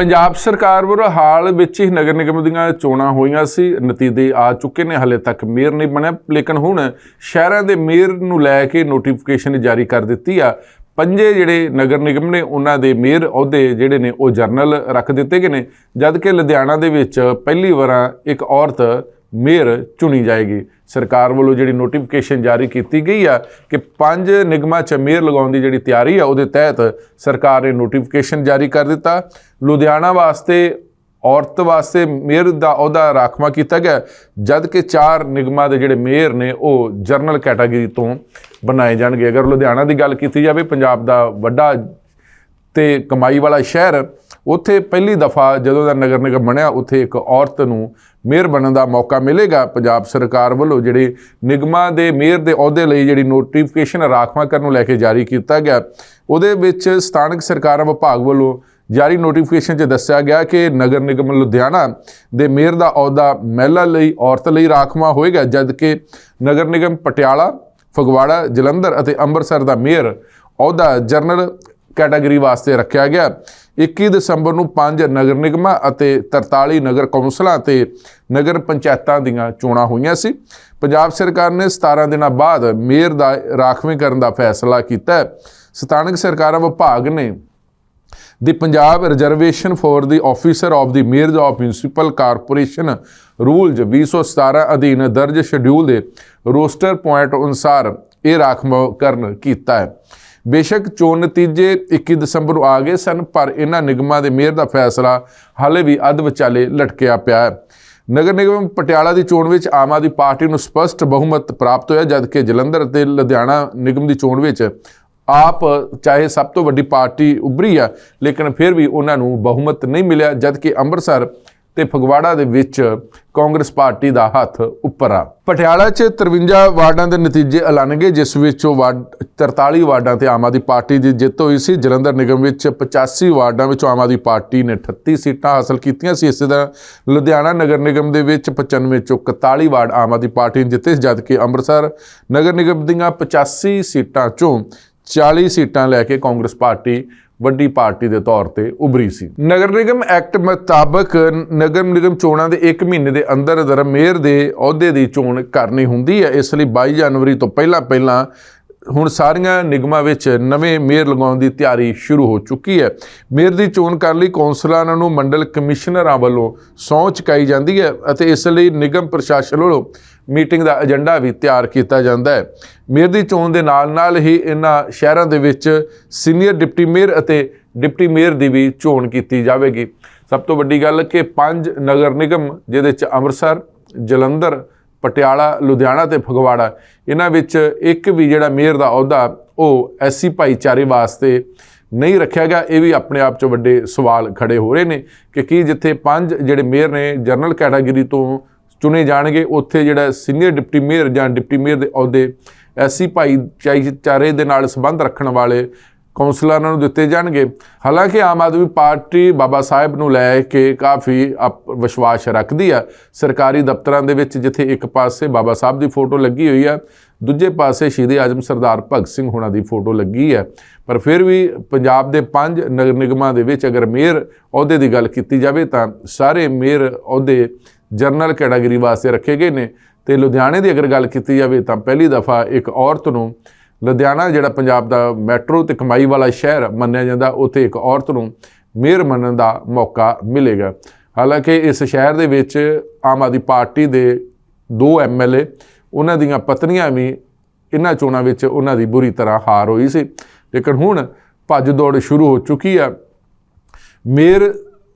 ਪੰਜਾਬ ਸਰਕਾਰ ਵੱਲੋਂ ਹਾਲ ਵਿੱਚ ਹੀ ਨਗਰ ਨਿਗਮ ਦੀਆਂ ਚੋਣਾਂ ਹੋਈਆਂ ਸੀ। ਨਤੀਜੇ ਆ ਚੁੱਕੇ ਨੇ, ਹਲੇ ਤੱਕ ਮੇਅਰ ਨਹੀਂ ਬਣਿਆ, ਲੇਕਿਨ ਹੁਣ ਸ਼ਹਿਰਾਂ ਦੇ ਮੇਅਰ ਨੂੰ ਲੈ ਕੇ ਨੋਟੀਫਿਕੇਸ਼ਨ ਜਾਰੀ ਕਰ ਦਿੱਤੀ ਆ। ਪੰਜੇ ਜਿਹੜੇ ਨਗਰ ਨਿਗਮ ਨੇ, ਉਹਨਾਂ ਦੇ ਮੇਅਰ ਅਹੁਦੇ ਜਿਹੜੇ ਨੇ, ਉਹ ਜਰਨਲ ਰੱਖ ਦਿੱਤੇ ਗਏ ਨੇ। ਜਦ ਕਿ ਲੁਧਿਆਣਾ ਦੇ ਵਿੱਚ ਪਹਿਲੀ ਵਾਰ ਇੱਕ ਔਰਤ ਮੇਅਰ ਚੁਣੀ ਜਾਏਗੀ। ਸਰਕਾਰ ਵੱਲੋਂ ਜਿਹੜੀ ਨੋਟੀਫਿਕੇਸ਼ਨ ਜਾਰੀ ਕੀਤੀ ਗਈ ਆ ਕਿ ਪੰਜ ਨਿਗਮਾਂ 'ਚ ਮੇਅਰ ਲਗਾਉਣ ਦੀ ਜਿਹੜੀ ਤਿਆਰੀ ਆ, ਉਹਦੇ ਤਹਿਤ ਸਰਕਾਰ ਨੇ ਨੋਟੀਫਿਕੇਸ਼ਨ ਜਾਰੀ ਕਰ ਦਿੱਤਾ। ਲੁਧਿਆਣਾ ਵਾਸਤੇ, ਔਰਤ ਵਾਸਤੇ ਮੇਅਰ ਦਾ ਅਹੁਦਾ ਰਾਖਵਾ ਕੀਤਾ ਗਿਆ। ਜਦ ਕਿ ਚਾਰ ਨਿਗਮਾਂ ਦੇ ਜਿਹੜੇ ਮੇਅਰ ਨੇ, ਉਹ ਜਰਨਲ ਕੈਟਾਗਰੀ ਤੋਂ ਬਣਾਏ ਜਾਣਗੇ। ਅਗਰ ਲੁਧਿਆਣਾ ਦੀ ਗੱਲ ਕੀਤੀ ਜਾਵੇ, ਪੰਜਾਬ ਦਾ ਵੱਡਾ ਤੇ ਕਮਾਈ ਵਾਲਾ ਸ਼ਹਿਰ, ਉੱਥੇ ਪਹਿਲੀ ਦਫਾ ਜਦੋਂ ਦਾ ਨਗਰ ਨਿਗਮ ਬਣਿਆ, ਉੱਥੇ ਇੱਕ ਔਰਤ ਨੂੰ ਮੇਅਰ ਬਣਨ ਦਾ ਮੌਕਾ ਮਿਲੇਗਾ। ਪੰਜਾਬ ਸਰਕਾਰ ਵੱਲੋਂ ਜਿਹੜੇ ਨਿਗਮਾਂ ਦੇ ਮੇਅਰ ਦੇ ਅਹੁਦੇ ਲਈ ਜਿਹੜੀ ਨੋਟੀਫਿਕੇਸ਼ਨ ਰਾਖਵਾਂ ਕਰਨ ਨੂੰ ਲੈ ਕੇ ਜਾਰੀ ਕੀਤਾ ਗਿਆ, ਉਹਦੇ ਵਿੱਚ ਸਥਾਨਕ ਸਰਕਾਰਾਂ ਵਿਭਾਗ ਵੱਲੋਂ ਜਾਰੀ ਨੋਟੀਫਿਕੇਸ਼ਨ 'ਚ ਦੱਸਿਆ ਗਿਆ ਕਿ ਨਗਰ ਨਿਗਮ ਲੁਧਿਆਣਾ ਦੇ ਮੇਅਰ ਦਾ ਅਹੁਦਾ ਮਹਿਲਾ ਲਈ, ਔਰਤ ਲਈ ਰਾਖਵਾਂ ਹੋਏਗਾ, ਜਦਕਿ ਨਗਰ ਨਿਗਮ ਪਟਿਆਲਾ, ਫਗਵਾੜਾ, ਜਲੰਧਰ ਅਤੇ ਅੰਮ੍ਰਿਤਸਰ ਦਾ ਮੇਅਰ ਅਹੁਦਾ ਜਨਰਲ ਕੈਟਾਗਰੀ ਵਾਸਤੇ ਰੱਖਿਆ ਗਿਆ। 21 ਦਸੰਬਰ ਨੂੰ ਪੰਜ ਨਗਰ ਨਿਗਮਾਂ ਅਤੇ 43 ਨਗਰ ਕੌਂਸਲਾਂ ਤੇ ਨਗਰ ਪੰਚਾਇਤਾਂ ਦੀਆਂ ਚੋਣਾਂ ਹੋਈਆਂ ਸੀ। ਪੰਜਾਬ ਸਰਕਾਰ ਨੇ 17 ਦਿਨਾਂ ਬਾਅਦ ਮੇਅਰ ਦਾ ਰਾਖਵੇਂ ਕਰਨ ਦਾ ਫੈਸਲਾ ਕੀਤਾ ਸਥਾਨਕ ਸਰਕਾਰਾਂ ਵਿਭਾਗ ਨੇ the Punjab Reservation for the Officer of the Mayors of Municipal Corporation Rules 2017 ਅਧੀਨ ਦਰਜ ਸ਼ਡਿਊਲ ਦੇ ਰੋਸਟਰ ਪੁਆਇੰਟ ਅਨੁਸਾਰ ਇਹ ਰਾਖਵਾਂਕਰਨ ਕੀਤਾ ਹੈ। ਬੇਸ਼ੱਕ ਚੋਣ ਨਤੀਜੇ 21 ਦਸੰਬਰ ਨੂੰ ਆ ਗਏ ਸਨ, ਪਰ ਇਹਨਾਂ ਨਿਗਮਾਂ ਦੇ ਮੇਅਰ ਦਾ ਫੈਸਲਾ ਹਾਲੇ ਵੀ ਅੱਧ ਵਿਚਾਲੇ ਲਟਕਿਆ ਪਿਆ ਹੈ। ਨਗਰ ਨਿਗਮ ਪਟਿਆਲਾ ਦੀ ਚੋਣ ਵਿੱਚ ਆਮ ਆਦਮੀ ਪਾਰਟੀ ਨੂੰ ਸਪਸ਼ਟ ਬਹੁਮਤ ਪ੍ਰਾਪਤ ਹੋਇਆ, ਜਦਕਿ ਜਲੰਧਰ ਅਤੇ ਲੁਧਿਆਣਾ ਨਿਗਮ ਦੀ ਚੋਣ ਵਿੱਚ ਆਪ ਚਾਹੇ ਸਭ ਤੋਂ ਵੱਡੀ ਪਾਰਟੀ ਉਭਰੀ ਆ, ਲੇਕਿਨ ਫਿਰ ਵੀ ਉਹਨਾਂ ਨੂੰ ਬਹੁਮਤ ਨਹੀਂ ਮਿਲਿਆ, ਜਦਕਿ ਅੰਮ੍ਰਿਤਸਰ ਤੇ ਫਗਵਾੜਾ ਦੇ ਵਿੱਚ ਕਾਂਗਰਸ ਪਾਰਟੀ ਦਾ ਹੱਥ ਉੱਪਰ ਆ। ਪਟਿਆਲਾ 'ਚ 53 ਵਾਰਡਾਂ ਦੇ ਨਤੀਜੇ ਐਲਾਨਗੇ ਜਿਸ ਵਿੱਚੋਂ ਵਾਰਡ 43 ਵਾਰਡਾਂ ਤੇ ਆਮ ਆਦਮੀ ਪਾਰਟੀ ਦੀ ਜਿੱਤ ਹੋਈ ਸੀ। ਜਲੰਧਰ ਨਿਗਮ ਵਿੱਚ 85 ਵਾਰਡਾਂ ਵਿੱਚੋਂ ਆਮ ਆਦਮੀ ਪਾਰਟੀ ਨੇ 38 ਸੀਟਾਂ ਹਾਸਲ ਕੀਤੀਆਂ ਸੀ। ਇਸੇ ਤਰ੍ਹਾਂ ਲੁਧਿਆਣਾ ਨਗਰ ਨਿਗਮ ਦੇ ਵਿੱਚ 95 ਚੋਂ 41 ਵਾਰਡ ਆਮ ਆਦਮੀ ਪਾਰਟੀ ਨੇ ਜਿੱਤੇ ਜਦਕਿ ਅੰਮ੍ਰਿਤਸਰ ਨਗਰ ਨਿਗਮ ਦੀਆਂ 85 ਸੀਟਾਂ ਚੋਂ 40 ਸੀਟਾਂ ਲੈ ਕੇ ਕਾਂਗਰਸ ਪਾਰਟੀ ਵੱਡੀ ਪਾਰਟੀ ਦੇ ਤੌਰ ਤੇ ਉਭਰੀ ਸੀ। ਨਗਰ ਨਿਗਮ ਐਕਟ ਮੁਤਾਬਕ ਨਗਰ ਨਿਗਮ ਚੋਣਾਂ ਦੇ 1 ਮਹੀਨੇ ਦੇ ਅੰਦਰ ਅੰਦਰ ਮੇਅਰ ਦੇ ਅਹੁਦੇ ਦੀ ਚੋਣ ਕਰਨੀ ਹੁੰਦੀ ਹੈ। ਇਸ ਲਈ 22 ਜਨਵਰੀ ਤੋਂ ਪਹਿਲਾਂ ਪਹਿਲਾਂ ਹੁਣ ਸਾਰੀਆਂ ਨਿਗਮਾਂ ਵਿੱਚ ਨਵੇਂ ਮੇਅਰ ਲਗਾਉਣ ਦੀ ਤਿਆਰੀ ਸ਼ੁਰੂ ਹੋ ਚੁੱਕੀ ਹੈ। ਮੇਅਰ ਦੀ ਚੋਣ ਕਰਨ ਲਈ ਕੌਂਸਲਰਾਂ ਨੂੰ ਮੰਡਲ ਕਮਿਸ਼ਨਰਾਂ ਵੱਲੋਂ ਸਹੁੰ ਚੁਕਾਈ ਜਾਂਦੀ ਹੈ ਅਤੇ ਇਸ ਲਈ ਨਿਗਮ ਪ੍ਰਸ਼ਾਸਨ ਵੱਲੋਂ ਮੀਟਿੰਗ ਦਾ ਏਜੰਡਾ ਵੀ ਤਿਆਰ ਕੀਤਾ ਜਾਂਦਾ ਹੈ। ਮੇਅਰ ਦੀ ਚੋਣ ਦੇ ਨਾਲ-ਨਾਲ ਹੀ ਇਹਨਾਂ ਸ਼ਹਿਰਾਂ ਦੇ ਵਿੱਚ ਸੀਨੀਅਰ ਡਿਪਟੀ ਮੇਅਰ ਅਤੇ ਡਿਪਟੀ ਮੇਅਰ ਦੀ ਵੀ ਚੋਣ ਕੀਤੀ ਜਾਵੇਗੀ। ਸਭ ਤੋਂ ਵੱਡੀ ਗੱਲ ਕਿ ਪੰਜ ਨਗਰ ਨਿਗਮ, ਜਿਹਦੇ ਚ ਅੰਮ੍ਰਿਤਸਰ, ਜਲੰਧਰ, ਪਟਿਆਲਾ, ਲੁਧਿਆਣਾ ਤੇ ਫਗਵਾੜਾ ਇਹਨਾਂ ਵਿੱਚ ਇੱਕ ਵੀ ਜਿਹੜਾ ਮੇਅਰ ਦਾ ਅਹੁਦਾ, ਉਹ ਐਸੀ ਭਾਈਚਾਰੇ ਵਾਸਤੇ ਨਹੀਂ ਰੱਖਿਆ ਗਿਆ। ਇਹ ਵੀ ਆਪਣੇ ਆਪ 'ਚ ਵੱਡੇ ਸਵਾਲ ਖੜੇ ਹੋ ਰਹੇ ਨੇ ਕਿ ਕੀ ਜਿੱਥੇ ਪੰਜ ਜਿਹੜੇ ਮੇਅਰ ਨੇ, ਜਨਰਲ ਕੈਟਾਗਰੀ ਤੋਂ ਚੁਣੇ ਜਾਣਗੇ। ਉੱਥੇ ਜਿਹੜਾ ਸੀਨੀਅਰ ਡਿਪਟੀ ਮੇਅਰ ਜਾਂ ਡਿਪਟੀ ਮੇਅਰ ਦੇ ਅਹੁਦੇ ਐਸੀ ਭਾਈਚਾਰੇ ਦੇ ਨਾਲ ਸੰਬੰਧ ਰੱਖਣ ਵਾਲੇ ਕੌਂਸਲਰਾਂ ਨੂੰ ਦਿੱਤੇ ਜਾਣਗੇ। ਹਾਲਾਂਕਿ ਆਮ ਆਦਮੀ ਪਾਰਟੀ ਬਾਬਾ ਸਾਹਿਬ ਨੂੰ ਲੈ ਕੇ ਕਾਫੀ ਅਪ- ਵਿਸ਼ਵਾਸ ਰੱਖਦੀ ਆ। ਸਰਕਾਰੀ ਦਫ਼ਤਰਾਂ ਦੇ ਵਿੱਚ ਜਿੱਥੇ ਇੱਕ ਪਾਸੇ ਬਾਬਾ ਸਾਹਿਬ ਦੀ ਫੋਟੋ ਲੱਗੀ ਹੋਈ ਆ, ਦੂਜੇ ਪਾਸੇ ਸ਼ਹੀਦ ਆਜ਼ਮ ਸਰਦਾਰ ਭਗਤ ਸਿੰਘ ਹੋਣਾ ਦੀ ਫੋਟੋ ਲੱਗੀ ਹੈ ਪਰ ਫਿਰ ਵੀ ਪੰਜਾਬ ਦੇ ਪੰਜ ਨਗਰ ਨਿਗਮਾਂ ਦੇ ਵਿੱਚ ਅਗਰ ਮੇਅਰ ਅਹੁਦੇ ਦੀ ਗੱਲ ਕੀਤੀ ਜਾਵੇ ਤਾਂ ਸਾਰੇ ਮੇਅਰ ਅਹੁਦੇ ਜਨਰਲ ਕੈਟਾਗਰੀ ਵਾਸਤੇ ਰੱਖੇ ਗਏ ਨੇ ਤੇ ਲੁਧਿਆਣੇ ਦੀ ਅਗਰ ਗੱਲ ਕੀਤੀ ਜਾਵੇ ਤਾਂ ਪਹਿਲੀ ਦਫਾ ਇੱਕ ਔਰਤ ਨੂੰ ਲੁਧਿਆਣਾ ਜਿਹੜਾ ਪੰਜਾਬ ਦਾ ਮੈਟਰੋ ਤੇ ਕਮਾਈ ਵਾਲਾ ਸ਼ਹਿਰ ਮੰਨਿਆ ਜਾਂਦਾ, ਉੱਥੇ ਇੱਕ ਔਰਤ ਨੂੰ ਮੇਅਰ ਮੰਨਣ ਦਾ ਮੌਕਾ ਮਿਲੇਗਾ। ਹਾਲਾਂਕਿ ਇਸ ਸ਼ਹਿਰ ਦੇ ਵਿੱਚ ਆਮ ਆਦਮੀ ਪਾਰਟੀ ਦੇ ਦੋ ਐਮਐਲਏ ਉਹਨਾਂ ਦੀਆਂ ਪਤਨੀਆਂ ਵੀ ਇਹਨਾਂ ਚੋਣਾਂ ਵਿੱਚ ਉਹਨਾਂ ਦੀ ਬੁਰੀ ਤਰ੍ਹਾਂ ਹਾਰ ਹੋਈ ਸੀ। ਲੇਕਿਨ ਹੁਣ ਭੱਜ ਦੌੜ ਸ਼ੁਰੂ ਹੋ ਚੁੱਕੀ ਆ। ਮੇਅਰ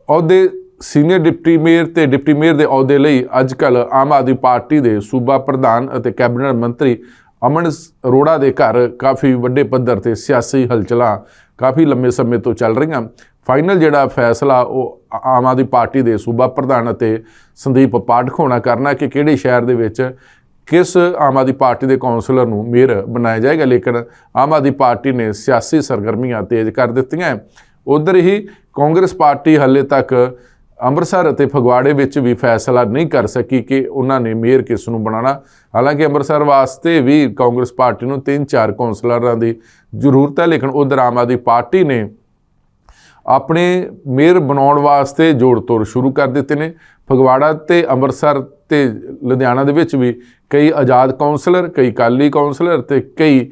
ਅਹੁਦੇ ਸੀਨੀਅਰ ਡਿਪਟੀ ਮੇਅਰ ਤੇ ਡਿਪਟੀ ਮੇਅਰ ਦੇ ਅਹੁਦੇ ਲਈ ਅੱਜਕੱਲ ਆਮ ਆਦਮੀ ਪਾਰਟੀ ਦੇ ਸੂਬਾ ਪ੍ਰਧਾਨ ਅਤੇ ਕੈਬਨਿਟ ਮੰਤਰੀ ਅਮਨ ਅਰੋੜਾ ਦੇ ਘਰ ਕਾਫੀ ਵੱਡੇ ਪੱਧਰ ਤੇ ਸਿਆਸੀ ਹਲਚਲਾਂ ਕਾਫੀ ਲੰਮੇ ਸਮੇਂ ਤੋਂ ਚੱਲ ਰਹੀਆਂ। ਫਾਈਨਲ ਜਿਹੜਾ ਫੈਸਲਾ ਉਹ ਆਮ ਆਦਮੀ ਪਾਰਟੀ ਦੇ ਸੂਬਾ ਪ੍ਰਧਾਨ ਅਤੇ ਸੰਦੀਪ ਪਾਠਕ ਹੋਣਾ ਕਰਨਾ ਕਿ ਕਿਹੜੇ ਸ਼ਹਿਰ ਦੇ ਵਿੱਚ ਕਿਸ ਆਮ ਆਦਮੀ ਪਾਰਟੀ ਦੇ ਕੌਂਸਲਰ ਨੂੰ ਮੇਅਰ ਬਣਾਇਆ ਜਾਏਗਾ। ਲੇਕਿਨ ਆਮ ਆਦਮੀ ਪਾਰਟੀ ਨੇ ਸਿਆਸੀ ਸਰਗਰਮੀਆਂ ਤੇਜ਼ ਕਰ ਦਿੱਤੀਆਂ। ਉਧਰ ਹੀ ਕਾਂਗਰਸ ਪਾਰਟੀ ਹਾਲੇ ਤੱਕ ਅੰਮ੍ਰਿਤਸਰ ਅਤੇ ਫਗਵਾੜੇ ਵਿੱਚ ਵੀ ਫੈਸਲਾ ਨਹੀਂ ਕਰ ਸਕੀ ਕਿ ਉਹਨਾਂ ਨੇ ਮੇਅਰ ਕਿਸ ਨੂੰ ਬਣਾਉਣਾ। ਹਾਲਾਂਕਿ ਅੰਮ੍ਰਿਤਸਰ ਵਾਸਤੇ ਵੀ ਕਾਂਗਰਸ ਪਾਰਟੀ ਨੂੰ ਤਿੰਨ ਚਾਰ ਕੌਂਸਲਰਾਂ ਦੀ ਜ਼ਰੂਰਤ ਹੈ, ਲੇਕਿਨ ਉਧਰ ਆਮ ਆਦਮੀ ਪਾਰਟੀ ਨੇ ਆਪਣੇ ਮੇਅਰ ਬਣਾਉਣ ਵਾਸਤੇ ਜੋੜ ਤੋੜ ਸ਼ੁਰੂ ਕਰ ਦਿੱਤੇ ਨੇ। ਫਗਵਾੜਾ ਤੇ ਅੰਮ੍ਰਿਤਸਰ ਤੇ ਲੁਧਿਆਣਾ ਦੇ ਵਿੱਚ ਵੀ ਕਈ ਆਜ਼ਾਦ ਕੌਂਸਲਰ, ਕਈ ਕਾਲੀ ਕੌਂਸਲਰ ਤੇ ਕਈ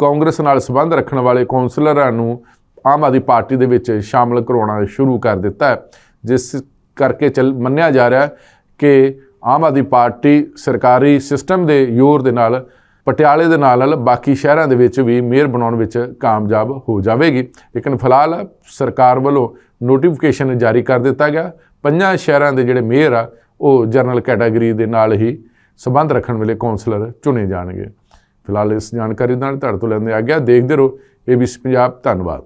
ਕਾਂਗਰਸ ਨਾਲ ਸੰਬੰਧ ਰੱਖਣ ਵਾਲੇ ਕੌਂਸਲਰਾਂ ਨੂੰ ਆਮ ਆਦਮੀ ਪਾਰਟੀ ਦੇ ਵਿੱਚ ਸ਼ਾਮਲ ਕਰਾਉਣਾ ਸ਼ੁਰੂ ਕਰ ਦਿੱਤਾ ਹੈ, ਜਿਸ ਕਰਕੇ ਚੱਲ ਮੰਨਿਆ ਜਾ ਰਿਹਾ ਕਿ ਆਮ ਆਦਮੀ ਪਾਰਟੀ ਸਰਕਾਰੀ ਸਿਸਟਮ ਦੇ ਜ਼ੋਰ ਦੇ ਨਾਲ, ਪਟਿਆਲੇ ਦੇ ਨਾਲ ਨਾਲ ਬਾਕੀ ਸ਼ਹਿਰਾਂ ਦੇ ਵਿੱਚ ਵੀ ਮੇਅਰ ਬਣਾਉਣ ਵਿੱਚ ਕਾਮਯਾਬ ਹੋ ਜਾਵੇਗੀ। ਲੇਕਿਨ ਫਿਲਹਾਲ ਸਰਕਾਰ ਵੱਲੋਂ ਨੋਟੀਫਿਕੇਸ਼ਨ ਜਾਰੀ ਕਰ ਦਿੱਤਾ ਗਿਆ। ਪੰਜਾਂ ਸ਼ਹਿਰਾਂ ਦੇ ਜਿਹੜੇ ਮੇਅਰ ਆ, ਉਹ ਜਨਰਲ ਕੈਟਾਗਰੀ ਦੇ ਨਾਲ ਹੀ ਸਬੰਧ ਰੱਖਣ ਵਾਲੇ ਕਾਉਂਸਲਰ ਚੁਣੇ ਜਾਣਗੇ। ਫਿਲਹਾਲ ਇਸ ਜਾਣਕਾਰੀ ਨਾਲ ਤੁਹਾਡੇ ਤੋਂ ਲੈਂਦੇ ਆ ਗਿਆ ਦੇਖਦੇ ਰਹੋ ਏਬੀਸੀ ਪੰਜਾਬ ਧੰਨਵਾਦ।